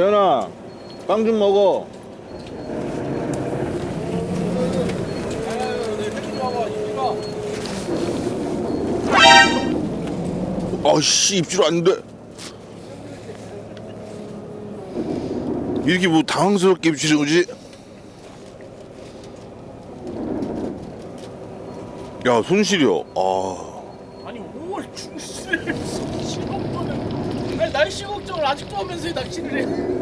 재현아, 빵 좀 먹어. 아씨 입질 안 돼. 이렇게 뭐 당황스럽게 입질이 오지? 야 손실이요. 아 아니 5월 중순에 10억 돈을 아니 날씨 걱정을 아직도 하면서 낚시를 해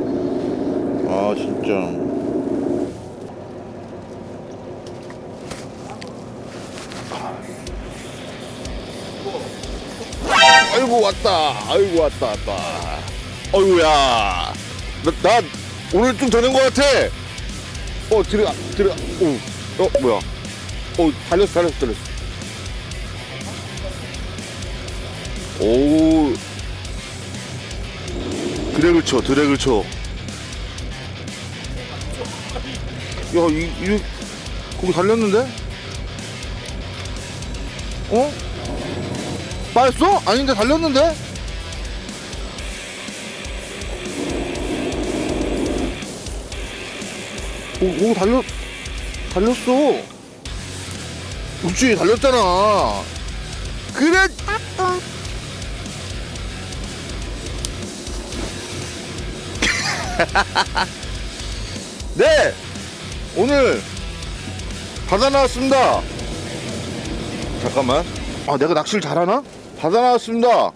아 진짜. 아이고 왔다. 아이고 왔다 왔다. 아이고야. 나, 나 오늘 좀 되는 것 같아. 어 들어가 들어가. 어, 어 뭐야? 어 달렸어 달렸어 달렸어. 오. 드랙을 쳐 드랙을 쳐 야, 이, 이, 거기 달렸는데? 어? 빠졌어? 아닌데 달렸는데? 오, 오, 달렸, 달렸어. 그치, 달렸잖아. 그래! 네! 오늘 바다 나왔습니다. 잠깐만. 아, 내가 낚시를 잘하나? 바다 나왔습니다.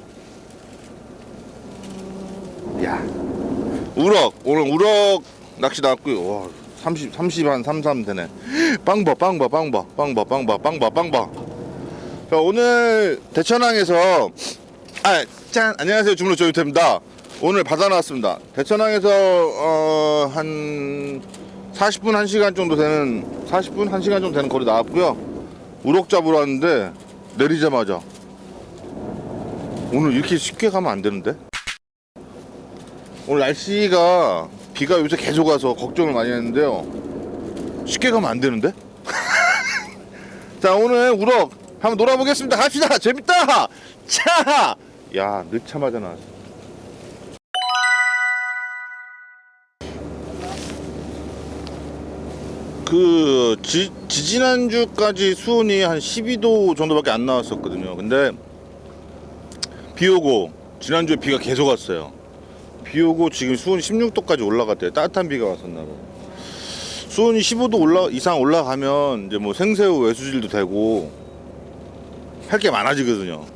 야. 우럭. 오늘 우럭 낚시 나왔고요. 와, 30, 30, 한 3, 3 되네. 빵봐, 빵봐, 빵봐, 빵봐, 빵봐, 빵봐, 빵봐. 자, 오늘 대천항에서, 아, 짠! 안녕하세요. 주문호 조유태입니다. 오늘 바다 나왔습니다. 대천항에서, 어, 한, 40분 1시간 정도 되는 40분 1시간 정도 되는 거리 나왔고요. 우럭 잡으러 왔는데 내리자마자 오늘 이렇게 쉽게 가면 안 되는데? 오늘 날씨가 비가 요새 계속 와서 걱정을 많이 했는데요. 쉽게 가면 안 되는데? 자 오늘 우럭 한번 놀아보겠습니다. 갑시다. 재밌다. 자, 야 늦자마자 나왔어. 그 지, 지지난주까지 수온이 한 12도 정도밖에 안 나왔었거든요. 근데 비 오고 지난주에 비가 계속 왔어요. 비 오고 지금 수온이 16도까지 올라갔대요. 따뜻한 비가 왔었나 봐. 수온이 15도 올라 이상 올라가면 이제 뭐 생새우 외수질도 되고 할 게 많아지거든요.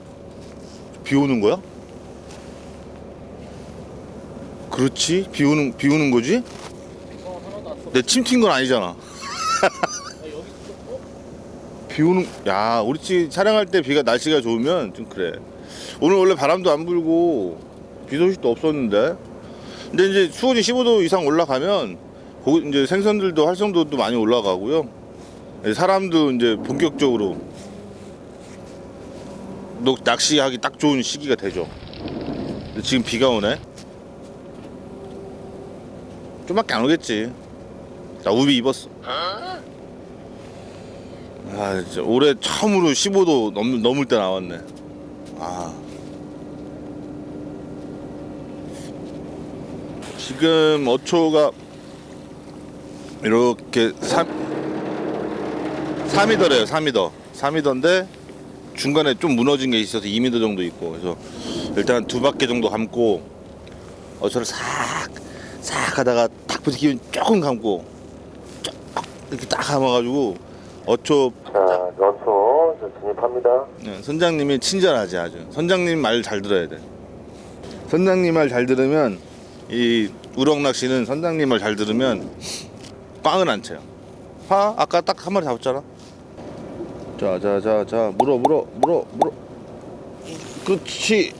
비 오는 거야? 그렇지. 비 오는 비 오는 거지? 내 침 튄 건 아니잖아. 비 오는 야 우리 집 촬영할 때 비가 날씨가 좋으면 좀 그래. 오늘 원래 바람도 안 불고 비 소식도 없었는데. 근데 이제 수온이 15도 이상 올라가면 고- 이제 생선들도 활성도도 많이 올라가고요. 이제 사람도 이제 본격적으로 녹 낚시하기 딱 좋은 시기가 되죠. 지금 비가 오네. 좀밖에 안 오겠지 나 우비 입었어. 아 진짜 올해 처음으로 15도 넘, 넘을 때 나왔네. 아. 지금 어초가 이렇게 3 3미더래요 3미더 3미더인데 중간에 좀 무너진 게 있어서 2미터 정도 있고 그래서 일단 두 바퀴 정도 감고 어초를 싹 싹 하다가 딱 부딪히면 조금 감고. 쭉 이렇게 딱 감아가지고 어초 자, 연초 이제 진입합니다. 네, 선장님이 친절하지 아주. 선장님 말 잘 들어야 돼. 선장님 말 잘 들으면 이 우럭 낚시는 선장님 말 잘 들으면 꽝을 안 쳐요. 봐, 아까 딱 한 마리 잡았잖아. 자, 자, 자, 자, 물어, 물어, 물어, 물어. 그렇지.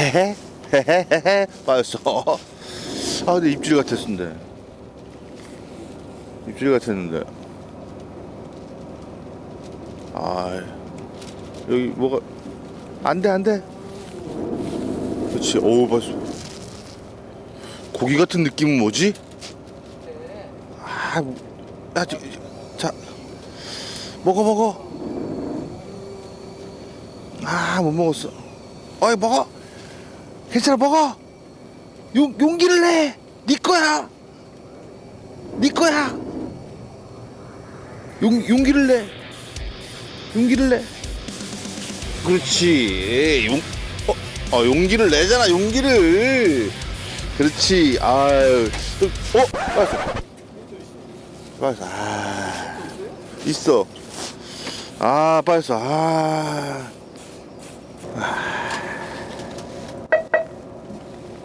헤헤, 헤헤헤헤, 빠졌어. 아 근데 입질 같았는데. 입질 같았는데. 아 여기 뭐가 안돼 안돼. 그렇지 어우 벌써 고기 같은 느낌은 뭐지? 아, 뭐, 야, 저, 자 먹어 먹어. 아 못 먹었어. 어이 먹어 괜찮아 먹어. 용, 용기를 내네 거야. 네 거야. 용, 용기를 내. 용기를 내. 그렇지. 용, 어, 어 용기를 내잖아 용기를. 그렇지. 아유 어 빠졌어. 빠졌어. 아 있어. 아 빠졌어. 아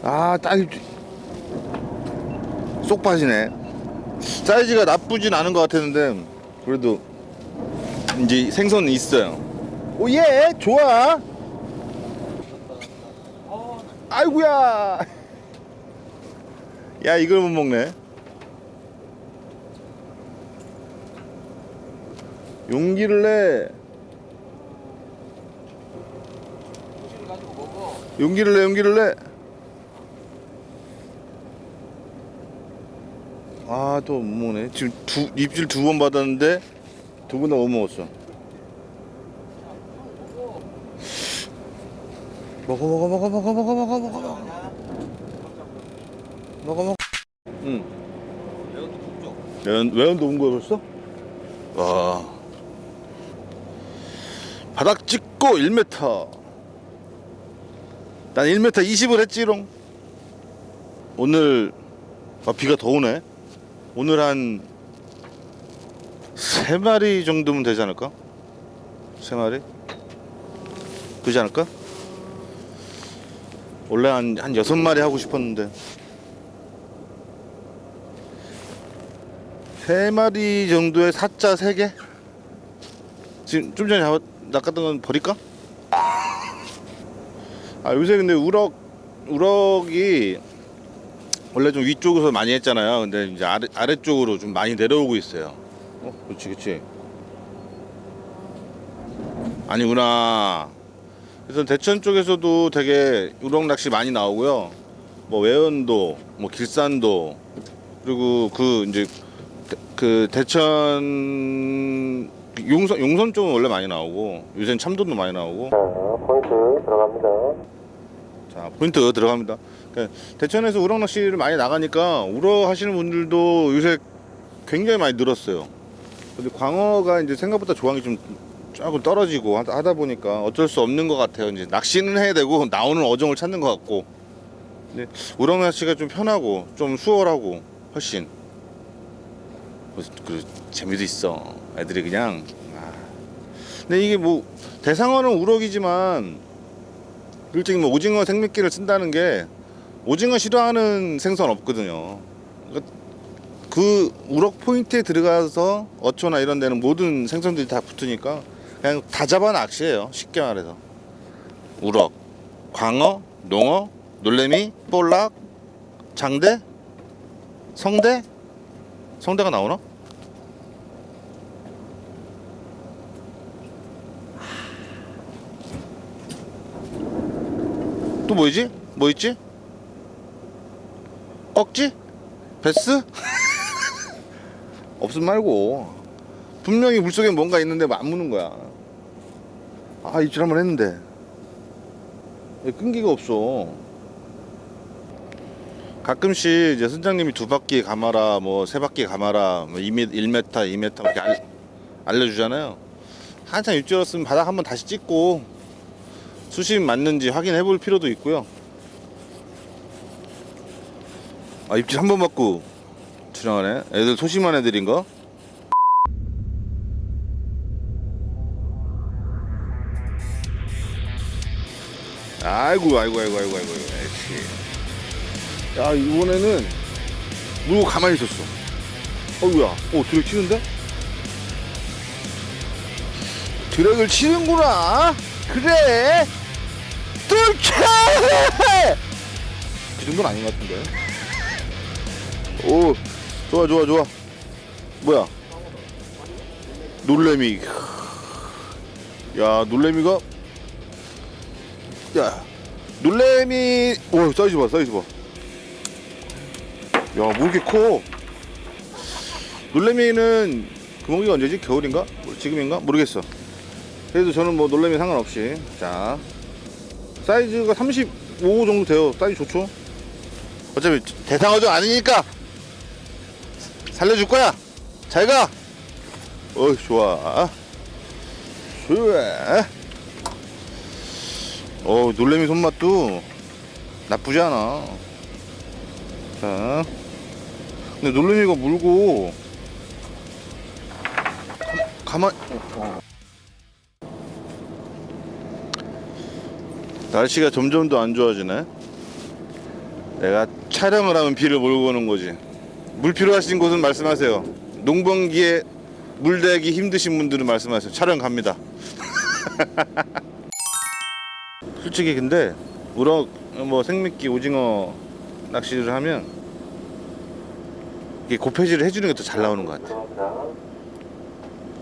아, 딸, 쏙 빠지네. 사이즈가 나쁘진 않은 것 같았는데, 그래도, 이제 생선은 있어요. 오, 예, 좋아. 아이구야. 야, 이걸 못 먹네. 용기를 내. 용기를 내, 용기를 내. 아, 또 못 먹네. 지금 두, 입질 두 번 받았는데, 두분다못 먹었어. 먹어, 먹어, 먹어, 먹어, 먹어, 먹어, 먹어, 먹어. 먹어, 먹어. 응. 외연, 외연도 온 거야, 벌써? 와. 바닥 찍고 1m. 난 1m 20을 했지롱. 오늘 아, 비가 더 오네. 오늘 한 세 마리 정도면 되지 않을까? 세 마리? 그지 않을까? 원래 한, 한 여섯 마리 하고 싶었는데 세 마리 정도의 사자 세 개? 지금 좀 전에 잡았, 낚았던 건 버릴까? 아 요새 근데 우럭 우럭이 원래 좀 위쪽에서 많이 했잖아요. 근데 이제 아래 아래쪽으로 좀 많이 내려오고 있어요. 어, 그렇지, 그렇지. 아니구나. 그래서 대천 쪽에서도 되게 우럭 낚시 많이 나오고요. 뭐 외연도, 뭐 길산도, 그리고 그 이제 대- 그 대천 용선 용선 쪽은 원래 많이 나오고 요새는 참돔도 많이 나오고 자, 포인트 들어갑니다. 자 포인트 들어갑니다. 그러니까 대천에서 우럭 낚시를 많이 나가니까 우럭 하시는 분들도 요새 굉장히 많이 늘었어요. 근데 광어가 이제 생각보다 조항이 좀 조금 떨어지고 하다, 보니까 어쩔 수 없는 것 같아요. 이제 낚시는 해야 되고 나오는 어종을 찾는 것 같고. 근데 우럭 낚시가 좀 편하고 좀 수월하고 훨씬 그, 그 재미도 있어. 애들이 그냥. 아. 근데 이게 뭐 대상어는 우럭이지만 솔직히 뭐 오징어 생미끼를 쓴다는 게 오징어 싫어하는 생선 없거든요. 그러니까 그 우럭 포인트에 들어가서 어초나 이런 데는 모든 생선들이 다 붙으니까 그냥 다 잡아 낚시예요. 쉽게 말해서 우럭, 광어, 농어, 놀래미, 볼락, 장대, 성대, 성대가 나오나? 또 뭐지? 뭐 있지? 억지? 베스? 없음 말고. 분명히 물속에 뭔가 있는데 안 무는 거야. 아 입질 한번 했는데. 왜 끈기가 없어? 가끔씩 이제 선장님이 두 바퀴 감아라 뭐 세 바퀴 감아라 뭐 2m, 1m 2m 이렇게 알, 알려주잖아요. 한참 입질 없으면 바닥 한번 다시 찍고 수심 맞는지 확인해 볼 필요도 있고요 아 입질 한 번 맞고 출항하네? 애들 소심한 애들인가? 아이고 아이고 아이고 아이고 아이고 에이씨. 야 이번에는 물고 가만히 있었어? 어우야? 어 드랙 치는데? 드랙을 치는구나. 그래? 뚫쳐 그 정도는 아닌 것 같은데 오 좋아 좋아 좋아. 뭐야? 놀래미. 야 놀래미가? 야 놀래미. 오 사이즈 봐 사이즈 봐야뭐 이렇게 커? 놀래미는 금어기가 언제지? 겨울인가? 뭐, 지금인가? 모르겠어. 그래도 저는 뭐 놀래미 상관없이. 자 사이즈가 35 정도 돼요. 사이즈 좋죠? 어차피 대상어종 아니니까 살려줄 거야 잘 가 어이 좋아 좋아 어 놀래미 손맛도 나쁘지 않아 자 근데 놀래미가 물고 가만 어. 날씨가 점점 더 안 좋아지네. 내가 촬영을 하면 비를 몰고 오는 거지. 물 필요하신 곳은 말씀하세요. 농번기에 물 대기 힘드신 분들은 말씀하세요. 촬영 갑니다. 솔직히 근데 우럭 뭐 생미끼 오징어 낚시를 하면 이게 고패질을 해주는 게 더 잘 나오는 것 같아.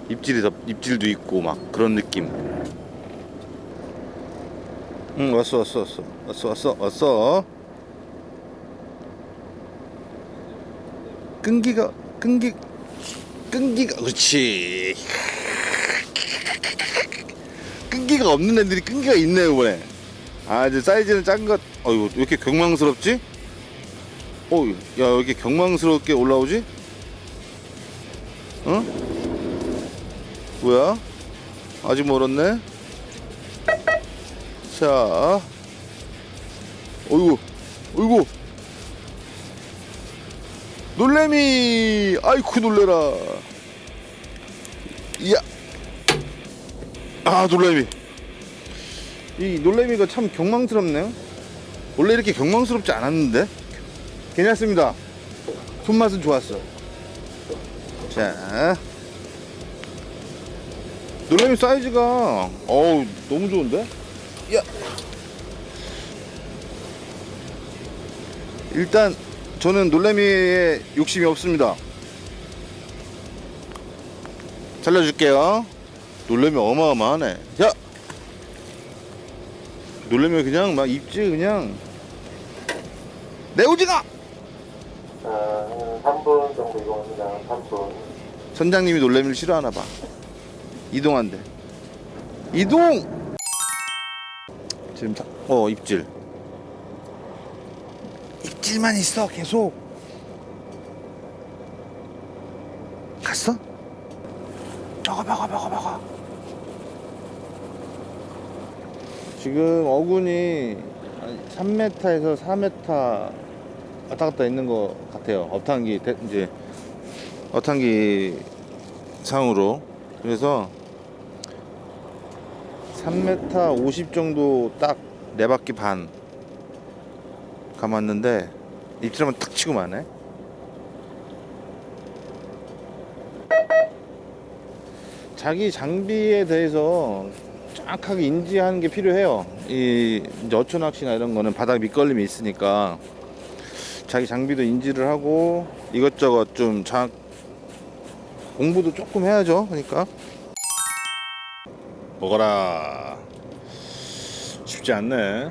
입질이 더 입질도 있고 막 그런 느낌. 응 왔어 왔어 왔어 왔어 왔어 왔어. 끈기가 끈기 끈기가 그렇지. 끈기가 없는 애들이 끈기가 있네 이번에. 아 이제 사이즈는 작은 것. 어이구 왜 이렇게 경망스럽지? 어우 야왜 이렇게 경망스럽게 올라오지? 응? 뭐야? 아직 멀었네? 자, 어이구, 어이구, 놀래미, 아이쿠 놀래라. 이야, 아 놀래미. 이 놀래미가 참 경망스럽네요. 원래 이렇게 경망스럽지 않았는데. 괜찮습니다. 손맛은 좋았어. 자. 놀래미 사이즈가 어우 너무 좋은데? 야 일단 저는 놀래미에 욕심이 없습니다 살려줄게요 놀래미 어마어마하네 야 놀래미 그냥 막 입질 그냥 내 오징어 자, 한 3분 정도 이동합니다. 3분. 선장님이 놀래미를 싫어하나 봐. 이동한대. 이동! 지금 사, 어 입질. 입질만 있어 계속. 갔어? 먹어 먹어 먹어 먹어. 지금 어군이 한 3m에서 4m 왔다 갔다 있는 것 같아요. 업탕기 대- 이제 어탕기 상으로 그래서 3m 50 정도 딱 네 바퀴 반 감았는데 입질하면 탁 치고 마네 자기 장비에 대해서 정확하게 인지하는 게 필요해요 이 어초 낚시나 이런 거는 바닥 밑걸림이 있으니까 자기 장비도 인지를 하고 이것저것 좀 자, 공부도 조금 해야죠. 그러니까 먹어라. 쉽지 않네.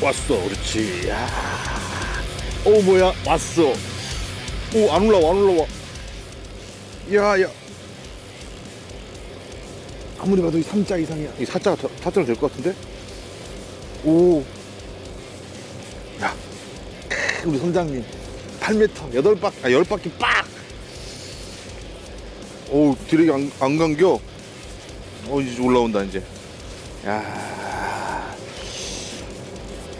왔어. 그렇지. 야. 오 뭐야? 왔어. 오 안 올라와 안 올라와. 야 야. 아무리 봐도 이 3자 이상이야. 이 4자가 더, 4자가 될것 같은데? 오. 야. 우리 선장님. 8m, 8바퀴, 아, 10바퀴 빡! 오, 드랙이 안, 안 감겨. 어, 이제 올라온다, 이제. 야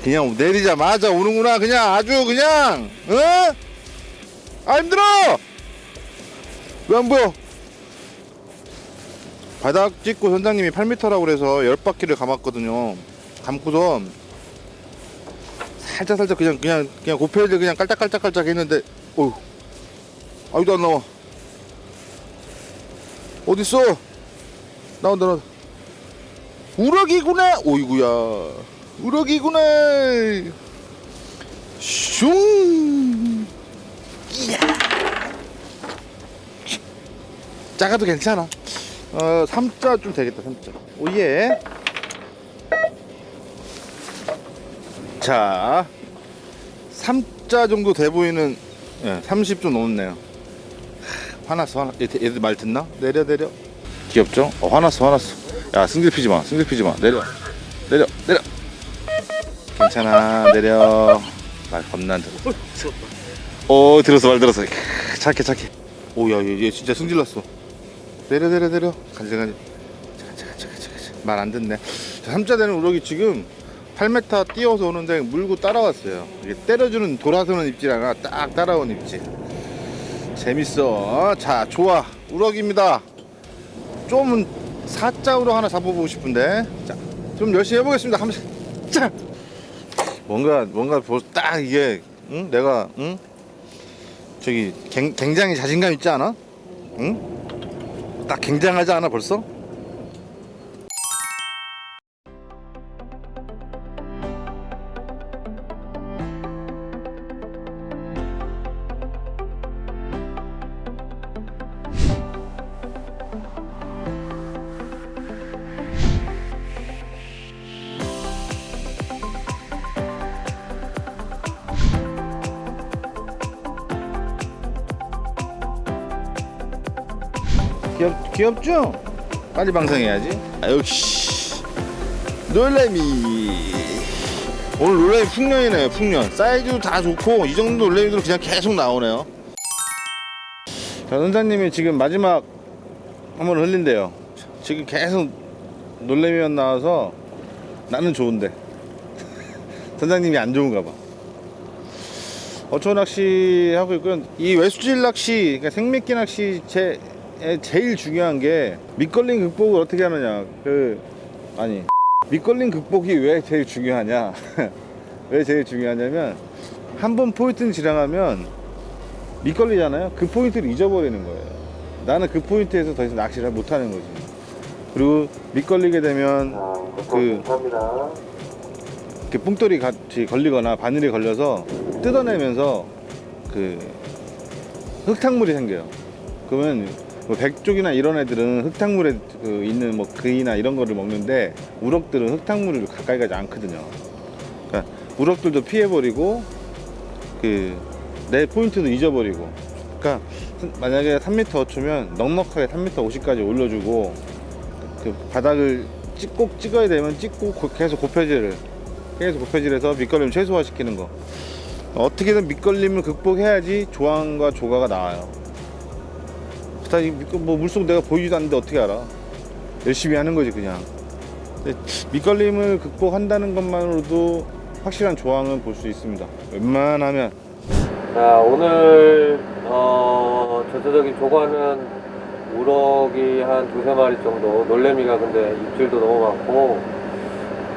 그냥 내리자마자 오는구나, 그냥 아주 그냥, 어? 아, 힘들어! 왜 안 보여? 바닥 찍고 선장님이 8m라고 그래서 10바퀴를 감았거든요. 감고서 살짝 살짝 그냥 그냥 그냥 고페이를 그냥 깔짝깔짝깔짝 했는데 어휴 아이도 안 나와 어딨어 나온다 나온다 우럭이구나 오이구야 우럭이구나. 슝. 이야. 작아도 괜찮아. 어 3자 좀 되겠다 3자. 오예. 자 3자 정도 돼 보이는 예, 30좀 넘었네요. 화났어 화나 얘, 얘들 말 듣나? 내려 내려. 귀엽죠? 어 화났어 화났어. 야 승질 피지 마 승질 피지 마. 내려 괜찮아. 내려. 말 겁나 안 들어. 오 들었어 말 들었어. 크, 착해 착해. 오야 얘, 얘 진짜 승질 났어. 내려 내려 내려. 간질간질 말안 듣네. 자, 삼자 되는 우럭이 지금 8m 뛰어서 오는데 물고 따라왔어요. 이게 때려주는 돌아서는 입질 하나 딱 따라온 입질 재밌어. 자 좋아. 우럭입니다. 좀 사자우로 하나 잡아보고 싶은데. 자 좀 열심히 해보겠습니다. 한번 자 뭔가 뭔가 보- 딱 이게 응? 내가 응? 저기 굉, 굉장히 자신감 있지 않아? 응 딱 굉장하지 않아 벌써 귀엽, 귀엽죠? 빨리 방송해야지. 아, 역시. 놀래미. 오늘 놀래미 풍년이네요, 풍년. 사이즈도 다 좋고, 이 정도 놀래미들 그냥 계속 나오네요. 자, 선장님이 지금 마지막 한 번 흘린대요. 지금 계속 놀래미만 나와서 나는 좋은데. 선장님이 안 좋은가 봐. 어초 낚시 하고 있고요. 이 외수질 낚시, 그러니까 생미끼 낚시 제 제일 중요한 게 밑걸림 극복을 어떻게 하느냐. 그 아니 밑걸림 극복이 왜 제일 중요하냐? 왜 제일 중요하냐면 한 번 포인트를 지나가면 밑걸리잖아요. 그 포인트를 잊어버리는 거예요. 나는 그 포인트에서 더 이상 낚시를 못 하는 거지. 그리고 밑걸리게 되면 자, 그-. 이렇게 뿡돌이 같이 걸리거나 바늘이 걸려서 뜯어내면서 그 흙탕물이 생겨요. 그러면 뭐 백쪽이나 이런 애들은 흙탕물에 그 있는 뭐 그이나 이런 거를 먹는데 우럭들은 흙탕물을 가까이 가지 않거든요. 그러니까 우럭들도 피해버리고 그 내 포인트도 잊어버리고. 그러니까 만약에 3m 어초면 넉넉하게 3m 50까지 올려주고 그 바닥을 찍- 꼭 찍어야 되면 찍고 고- 계속 곱해질을 계속 곱해질해서 밑걸림 최소화시키는 거 어떻게든 밑걸림을 극복해야지 조항과 조가가 나와요 다 뭐 물속 내가 보이지도 않는데 어떻게 알아? 열심히 하는 거지 그냥. 밑걸림을 극복한다는 것만으로도 확실한 조항은 볼 수 있습니다. 웬만하면. 자, 오늘, 어, 전체적인 조과는 우럭이 한 두세 마리 정도, 놀래미가 근데 입질도 너무 많고,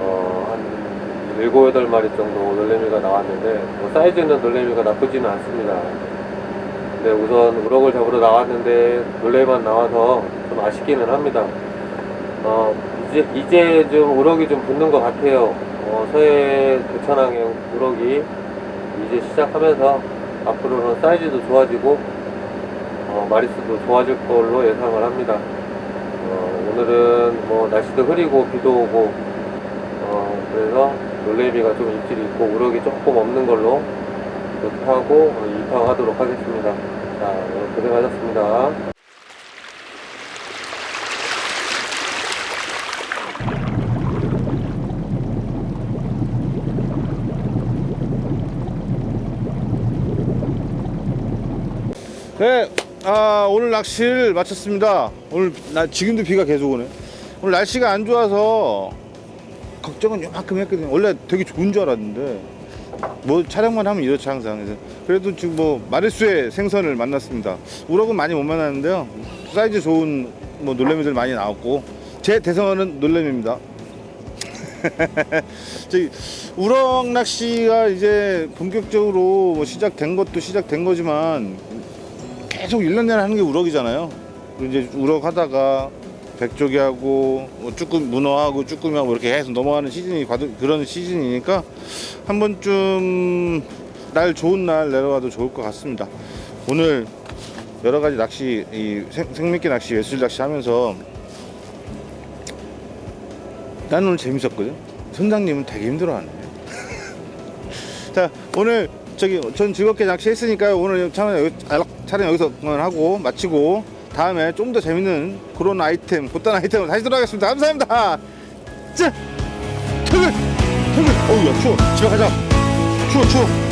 어, 한 일곱, 여덟 마리 정도 놀래미가 나왔는데, 뭐 사이즈는 놀래미가 나쁘지는 않습니다. 근데 우선 우럭을 잡으러 나왔는데, 놀래미만 나와서 좀 아쉽기는 합니다. 어, 이제, 이제 좀 우럭이 좀 붙는 것 같아요. 어, 서해 대천항의 우럭이 이제 시작하면서 앞으로는 사이즈도 좋아지고 어, 마리수도 좋아질 걸로 예상을 합니다. 어, 오늘은 뭐 날씨도 흐리고 비도 오고 어, 그래서 놀래미가 좀 입질이 있고 우럭이 조금 없는 걸로 그렇게 하고 어, 입항하도록 하겠습니다. 자, 오늘 고생하셨습니다. 네, 아, 오늘 낚시를 마쳤습니다. 오늘 나 지금도 비가 계속 오네. 오늘 날씨가 안 좋아서 걱정은 요만큼 했거든요. 원래 되게 좋은 줄 알았는데 뭐 촬영만 하면 이렇죠 항상. 그래서 그래도 지금 뭐 마리수의 생선을 만났습니다. 우럭은 많이 못 만났는데요. 사이즈 좋은 뭐 놀래미들 많이 나왔고 제 대성어는 놀래미입니다. 저기 우럭 낚시가 이제 본격적으로 뭐 시작된 것도 시작된 거지만 계속 1년 내내 하는 게 우럭이잖아요. 이제 우럭 하다가 백조기 하고 뭐 쭈꾸 문어하고 쭈꾸미하고 이렇게 계속 넘어가는 시즌이 그런 시즌이니까 한 번쯤 날 좋은 날 내려가도 좋을 것 같습니다. 오늘 여러 가지 낚시 이 생, 생미끼 낚시 예술 낚시 하면서 나는 오늘 재밌었거든. 선장님은 되게 힘들어하네. 자 오늘 저기 전 즐겁게 낚시했으니까요. 오늘 참 촬영 여기서 그만하고 마치고 다음에 좀 더 재밌는 그런 아이템, 곧단 아이템으로 다시 돌아가겠습니다. 감사합니다. 자, 퇴근, 퇴근. 어우, 야, 추워. 집에 가자. 추워, 추워.